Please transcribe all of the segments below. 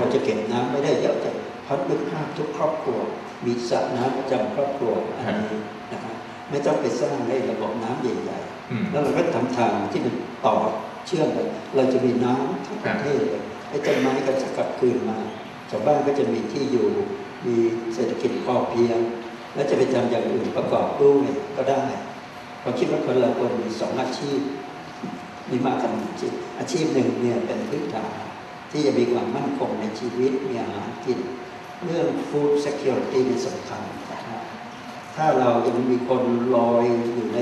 เราจะเก็บน้ำไม่ได้เยอะจังเพราะนึกภาพทุกครอบครัว มีสระน้ำประจำครอบครัวอันนี้นะครับไม่ต้องไปสร้างในระบบน้ำใหญ่อืมๆแล้วเราก็ทำทางที่มันต่อเชื่อมไปเราจะมีน้ำทั้งประเทศเลยไอ้ต้นไม้ก็จะกลับคืนมาชาวบ้านก็จะมีที่อยู่ มีเศรษฐกิจพอเพียง แล้วจะไปทำอย่างอื่นประกอบด้วยก็ได้เราคิดว่าคนเราควรมีสองอาชีพมีมากกว่าหนึ่งอาชีพอาชีพหนึ่งเนี่ยเป็นพื้นฐาน ที่จะมีความมั่นคงในชีวิตมีอาหารกิน เรื่อง food security นี่สำคัญนะครับถ้าเรายังมีคนลอยอยู่ใน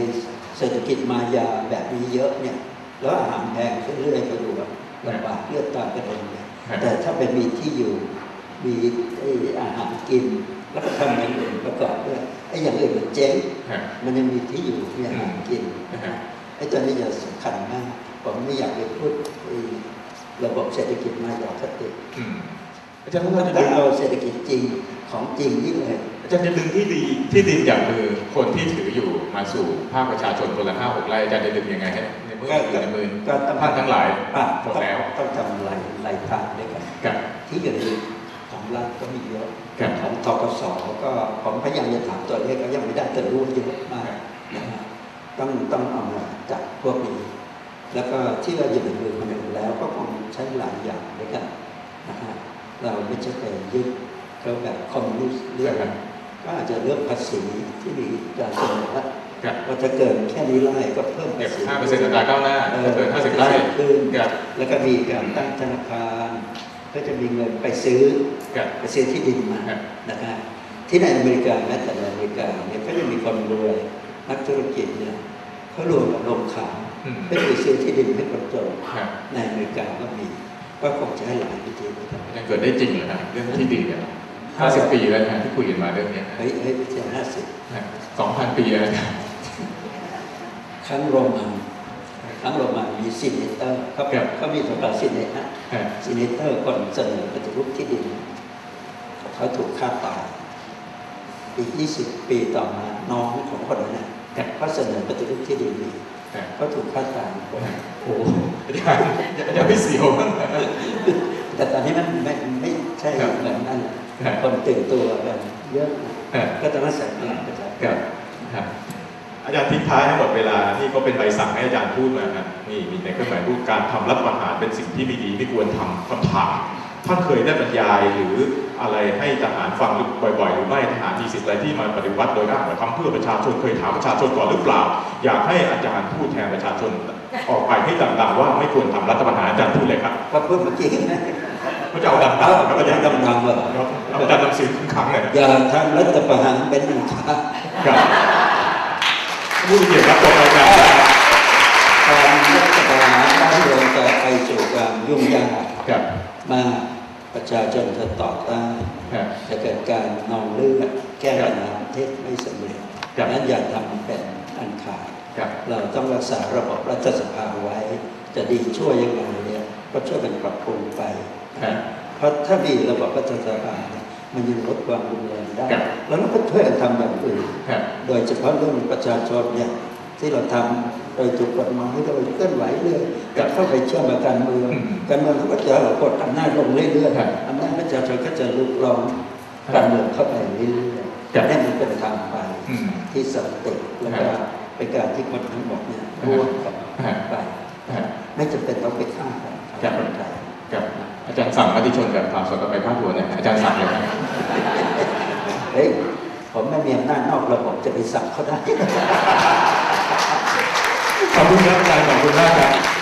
เศรษฐกิจมายาแบบนี้เยอะเนี่ยแล้วอาหารแพงขึ้นเรื่อยๆก็ดูแบบลำบากเลือดตามกระเด็นเลยแต่ถ้าเป็นมีที่อยู่มีไอ้อาหารกินแล้วก็ทำอย่างอื่นประกอบด้วยไอ้อย่างอื่นมันเจ๊งฮะมันยังมีที่อยู่มีอาหารกินอืมไอ้ตัวนี้จะสำคัญมากผมไม่อยากไปพูดไอ้ ระบบเศรษฐกิจมาอย่างคติอืมอาจารย์ต้ว่าองจะต้ดึองงเอาเศรษฐกิจจริงของจริงนี่เลยอาจารย์จะดึงที่ดีที่ดินจากมือคนที่ถืออยู่มาสู่ภาคประชาชนคนละห้าหกไร่อาจารย์จะดึงยังไงให้ในเมื่ออยู่ในมือก็ต้องท่านทั้งหลายอะหมดแล้วต้องทำหลายหลายทางด้วยกันกับที่อยู่ในของรัฐก็มีเยอะครับของทกสก็ผมพยายามจะถามตัวเลขก็ยังไม่ได้แต่รู้ว่าเยอะมากนะฮะต้องต้องเอามาจากพวกนี้ แล้วก็ที่เราอยู่ในมือคนอื่นแล้วก็คงใช้หลายอย่างด้วยกันนะฮะเราไม่ใช่ไปยึดเขาแบบคอมมิวนิสต์เรื่องครับก็อาจจะเรื่องภาษีที่มีการเสนอว่ากับว่าถ้าเกินแค่นี้ไร่ก็เพิ่มเก็ภาบษีห้าเปอร์เซ็นต์อัตราก้าวหน้าถ้าเกินห้าสิบไร่ขึ้นกับแล้วก็มีการตั้งธนาคารก็จะมีเงินไปซื้อกับไปซื้อที่ดินมาครับนะครับที่ในอเมริกาแม้แต่ในอเมริกาเนี่ยก็จะมีคนรวยนักธุรกิจเนี่ย เขารวมกับลงขาวอืมเพื่อไปซื้อที่ดินให้คนจนครับในอเมริกาก็มี ก็คงจะให้หลายวิธีนะครับอาจารย์เกิดได้จริงเหรอฮะเรื่องที่ดินเนี่ยห้าสิบปีแล้วนะที่คุยกันมาเรื่องเนี้ยเฮ้ยเฮ้ยไม่ใช่ห้าสิบสองพันปีแล้วนะครั้งโรมันครั้งโรมันมีซินเนเตอร์เขาเขามีสมบัติซินเนตนะฮะซีเนเตอร์คนเสนอปฏิรูปที่ดินเขาถูกฆ่าตายอีก20ปีต่อมาน้องของคนนั้น นะเขาเสนอปฏิรูปที่ดินนี้ฮะเขาถูกฆ่าตายโอ้โหอาจารย์อาจารย์ไม่เสียวบ้างเหรอแต่ตอนนี้มันไม่ไม่ใช่ครับเหมือนนั้นครับคนตื่นตัวกันเยอะฮะก็ต้องมาใส่เงินประชาชกับครับอาจารย์ทิ้งท้ายให้หมดเวลานี่ก็เป็นใบสั่งให้อาจารย์พูดมาครับนี่มีในเครื่องหมายพูดการทำรัฐประหารเป็นสิ่งที่ไม่ดีไม่ควรทำคำถามท่านเคยได้บรรยายหรือ อะไรให้ทหารฟังบ่อยๆ หรือไม่ทหารมีสิทธิ์อะไรที่มาปฏิวัติโดยอ้างว่าทำเพื่อประชาชนเคยถามประชาชนก่อนหรือเปล่า อยากให้อาจารย์พูดแทนประชาชนออกไปให้ดังๆ ว่าไม่ควรทำรัฐประหารอาจารย์พูดเลยครับก็พูดเมื่อกี้นะเขาจะเอาดังๆครับอาจารย์ดำๆเหรอครับอาจารย์นำเสียงครั้งเลยอย่าทำรัฐประหารเป็นอันขาดครับพูดเกี่ยวกับจบรายการการรัฐประหารบ้านเมืองจะไปสู่ความยุ่งยากครับมาก ประชาชนจะต่อต้านครับจะเกิดการนองเลือดแก้ปัญหาประเทศไม่สำเร็จครับดังนั้นอย่าทำเป็นอันขาดครับเราต้องรักษาระบบรัฐสภาไว้ จะดีช่วยยังไงเนี่ยก็ช่วยกันปรับปรุงไปครับเพราะถ้ามีระบบรัฐสภาเนี่ยมันยังลดความรุนแรงได้ครับแล้วเราก็ช่วยกันทำอย่างอื่นครับโดยเฉพาะเรื่องประชาชนเนี่ย ที่เราทำโดยถูกกฎหมายโดยเคลื่อนไหวเรื่อยครับเข้าไปเชื่อมกับการเมืองอืมการเมืองเขาก็จะกดอำนาจลงเรื่อยครับๆอำนาจประชาชนก็จะลุกลามครับการเมืองเข้าไปเรื่อยครับๆให้มันเป็นทางไปอืมที่สันติแล้วก็ครับเป็นการที่คนทั้งหมดเนี่ยร่วมกันครับไปครับไม่จำเป็นต้องไปฆ่ากันครับคนไทยครับอาจารย์สั่งมติชนกับข่าวสดต่อไปภาคหัวหน่อยอาจารย์สั่งเลยครับเฮ้ย ผมไม่มีอำนาจนอกระบบจะไปสั่งเขาได้ ขอบคุณครับอาจารย์ขอบคุณมากครับ